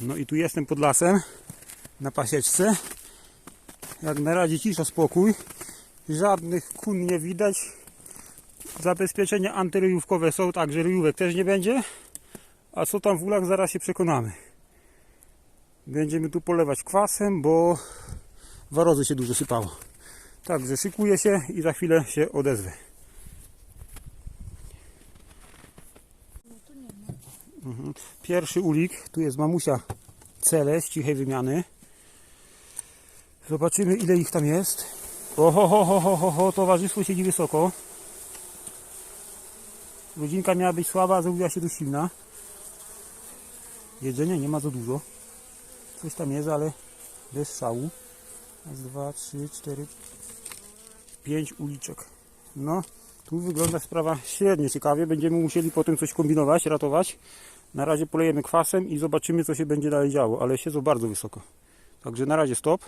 No i tu jestem pod lasem, na pasieczce. Jak na razie cisza, spokój. Żadnych kun nie widać. Zabezpieczenia antyryjówkowe są, także ryjówek też nie będzie. A co tam w ulach zaraz się przekonamy. Będziemy tu polewać kwasem, bo warozy się dużo sypało. Także szykuję się i za chwilę się odezwę. Pierwszy ulik, tu jest mamusia cele z cichej wymiany. Zobaczymy ile ich tam jest. Oho, ho, ho, ho, ho, ho, towarzystwo siedzi wysoko. Rodzinka miała być słaba, a zrobiła się dość silna. Jedzenia nie ma za dużo. Coś tam jest, ale bez szału. Raz, dwa, trzy, cztery, pięć uliczek. No, tu wygląda sprawa średnio ciekawie. Będziemy musieli potem coś kombinować, ratować. Na razie polejemy kwasem i zobaczymy, co się będzie dalej działo, ale siedzą bardzo wysoko. Także na razie stop.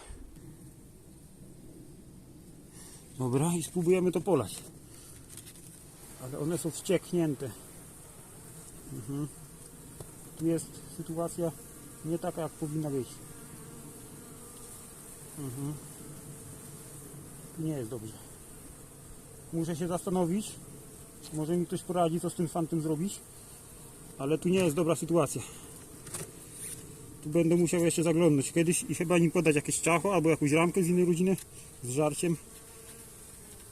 Dobra, i spróbujemy to polać. Ale one są wścieknięte. Mhm. Tu jest sytuacja nie taka, jak powinna być. Mhm. Nie jest dobrze. Muszę się zastanowić. Może mi ktoś poradzi, co z tym fantem zrobić. Ale tu nie jest dobra sytuacja. Tu będę musiał jeszcze zaglądnąć kiedyś i chyba nim podać jakieś czacho albo jakąś ramkę z innej rodziny z żarciem.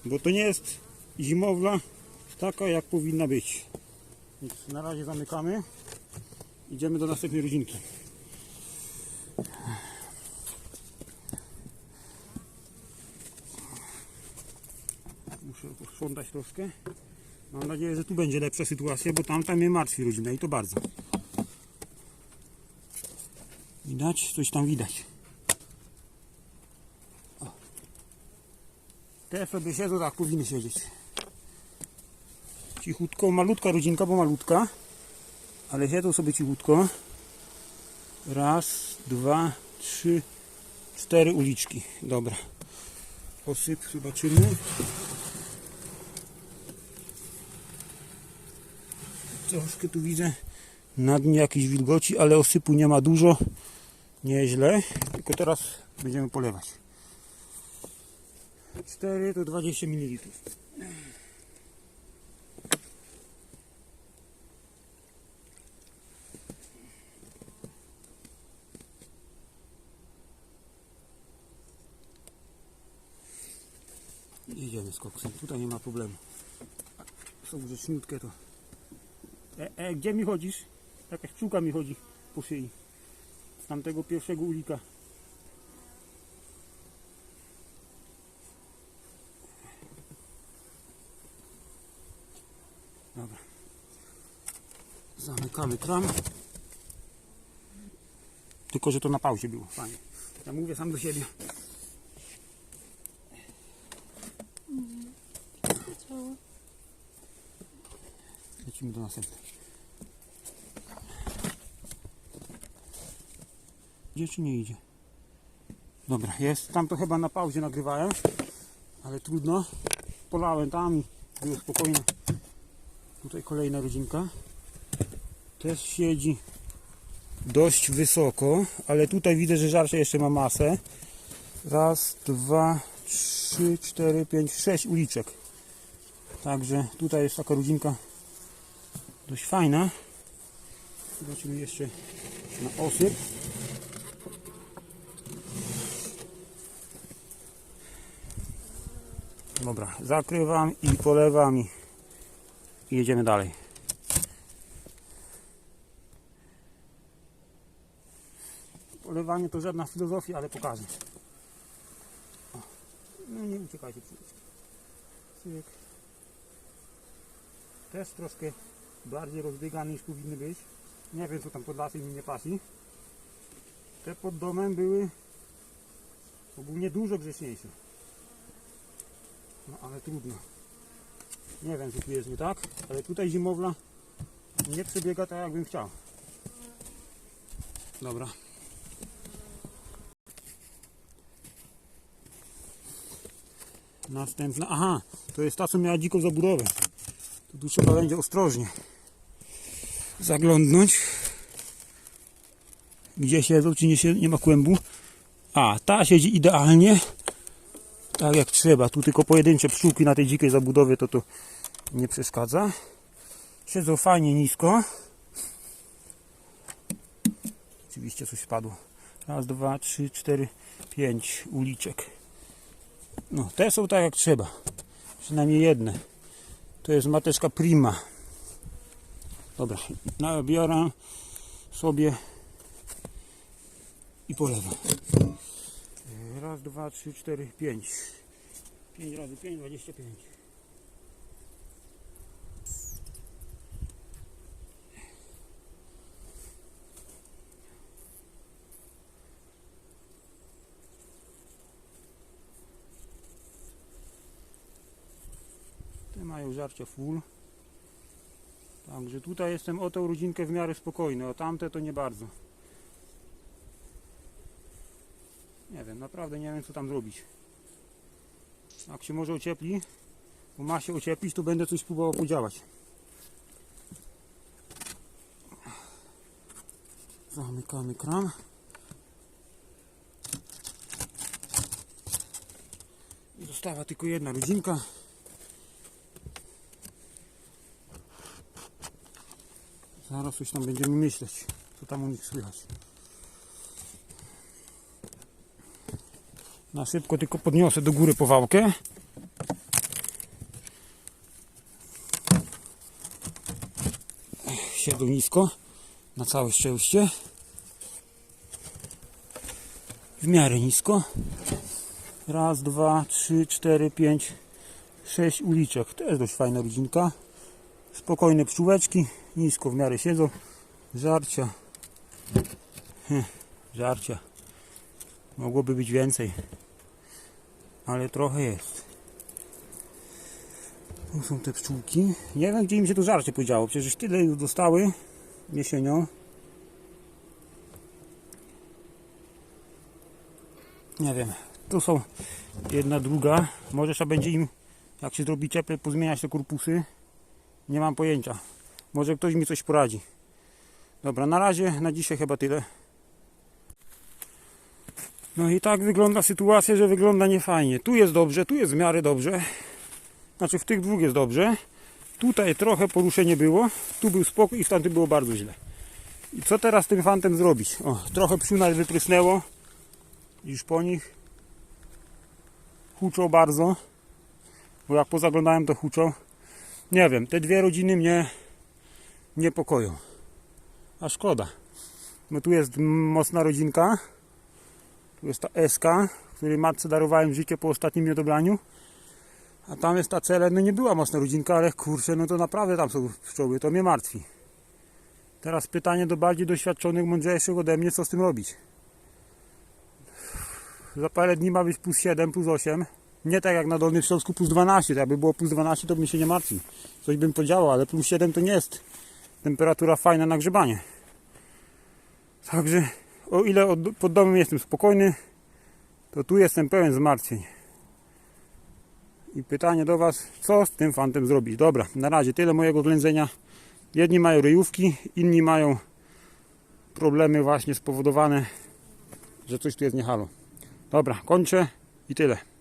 Bo to nie jest zimowla taka jak powinna być. Więc na razie zamykamy. Idziemy do następnej rodzinki. Muszę posprzątać troszkę. Mam nadzieję, że tu będzie lepsza sytuacja, bo tamta mnie martwi rodzina i to bardzo. Widać? Coś tam widać. O. Te sobie siedzą, tak powinny siedzieć. Cichutko, malutka rodzinka, bo malutka. Ale siedzą sobie cichutko. Raz, dwa, trzy, cztery uliczki. Dobra. Posyp, zobaczymy. Troszkę tu widzę na dnie jakiejś wilgoci, ale osypu nie ma dużo. Nieźle. Tylko teraz będziemy polewać. 4 to 20 ml. Jedziemy z koksem. Tutaj nie ma problemu. Są grzeczniutkie to. E, e, gdzie mi chodzisz? Jakaś pszczółka mi chodzi po szyi. Z tamtego pierwszego ulika. Dobra. Zamykamy kram. Tylko, że to na pauzie było. Fajnie. Ja mówię sam do siebie. Lecimy do następnej. Idzie czy nie idzie? Dobra, jest. Tam to chyba na pauzie nagrywałem, ale trudno. Polałem tam i było spokojnie. Tutaj kolejna rodzinka. Też siedzi dość wysoko, ale tutaj widzę, że żarcie jeszcze ma masę. Raz, dwa, trzy, cztery, pięć, sześć uliczek. Także tutaj jest taka rodzinka dość fajna. Zobaczymy jeszcze na osyp. Dobra, zakrywam i polewam i jedziemy dalej. Polewanie to żadna filozofia, ale pokażę. No nie uciekajcie. Cyk. Też troszkę bardziej rozbiegany niż powinny być. Nie wiem co tam pod lasem mi nie pasi. Te pod domem były ogólnie dużo grzeczniejsze. No ale trudno. Nie wiem co tu jest nie tak, ale tutaj zimowla nie przebiega tak jakbym chciał. Dobra. Następna, aha, to jest ta co miała dziką zabudowę. Tu trzeba będzie ostrożnie zaglądnąć. gdzie siedzą, czy nie, nie ma kłębu. A, ta siedzi idealnie, tak jak trzeba. Tu tylko pojedyncze pszczółki na tej dzikiej zabudowie, to to nie przeszkadza. Siedzą fajnie nisko. Oczywiście coś spadło. Raz, dwa, trzy, cztery, pięć uliczek. No, te są tak jak trzeba. Przynajmniej jedne. To jest mateczka prima. Dobra, nabiorę sobie i polewam. Raz, dwa, trzy, cztery, pięć. Pięć razy pięć, dwadzieścia pięć. Te mają żarcie full. Także tutaj jestem o tą rodzinkę w miarę spokojny, a tamte to nie bardzo. Naprawdę nie wiem co tam zrobić. Jak się może ociepli, bo ma się ocieplić, to będę coś próbował podziałać. Zamykamy kran. I została tylko jedna rodzinka. Zaraz coś tam będziemy myśleć, co tam u nich słychać. Na szybko tylko podniosę do góry powałkę. Siedzą nisko, na całe szczęście. W miarę nisko. Raz, dwa, trzy, cztery, pięć, sześć uliczek. Jest dość fajna rodzinka. Spokojne pszczółeczki, nisko w miarę siedzą. Żarcia. Hm, Żarcia. Mogłoby być więcej. Ale trochę jest. Tu są te pszczółki. Nie wiem gdzie im się to żarcie podziało. Przecież tyle już dostały jesienią. Nie wiem. Tu są jedna, druga. Może trzeba będzie im, jak się zrobi cieplej, pozmieniać te korpusy. Nie mam pojęcia. Może ktoś mi coś poradzi. Dobra, na razie, na dzisiaj chyba tyle. No i tak wygląda sytuacja, że wygląda niefajnie. Tu jest dobrze, tu jest w miarę dobrze. Znaczy w tych dwóch jest dobrze. Tutaj trochę poruszenie było. Tu był spokój i w tamtym było bardzo źle. I co teraz z tym fantem zrobić? O, trochę psiuna wyprysnęło. Już po nich. Huczą bardzo. Bo jak pozaglądałem to huczą. Nie wiem, te dwie rodziny mnie niepokoją. A szkoda. Bo tu jest mocna rodzinka. Jest ta SK, której matce darowałem życie po ostatnim niedobraniu. A tam jest ta cele, no nie była mocna rodzinka, ale kurczę, no to naprawdę tam są pszczoły, to mnie martwi. Teraz pytanie do bardziej doświadczonych, mądrzejszych ode mnie, co z tym robić. Za parę dni ma być plus 7, plus 8. Nie tak jak na Dolnym Śląsku plus 12, jakby było plus 12 to bym się nie martwił. Coś bym podziałał, ale plus 7 to nie jest temperatura fajna na grzebanie. Także o ile od, pod domem jestem spokojny, to tu jestem pełen zmartwień. I pytanie do Was, co z tym fantem zrobić? Dobra, na razie tyle mojego ględzenia. Jedni mają ryjówki, inni mają problemy właśnie spowodowane, że coś tu jest nie halo. Dobra, kończę i tyle.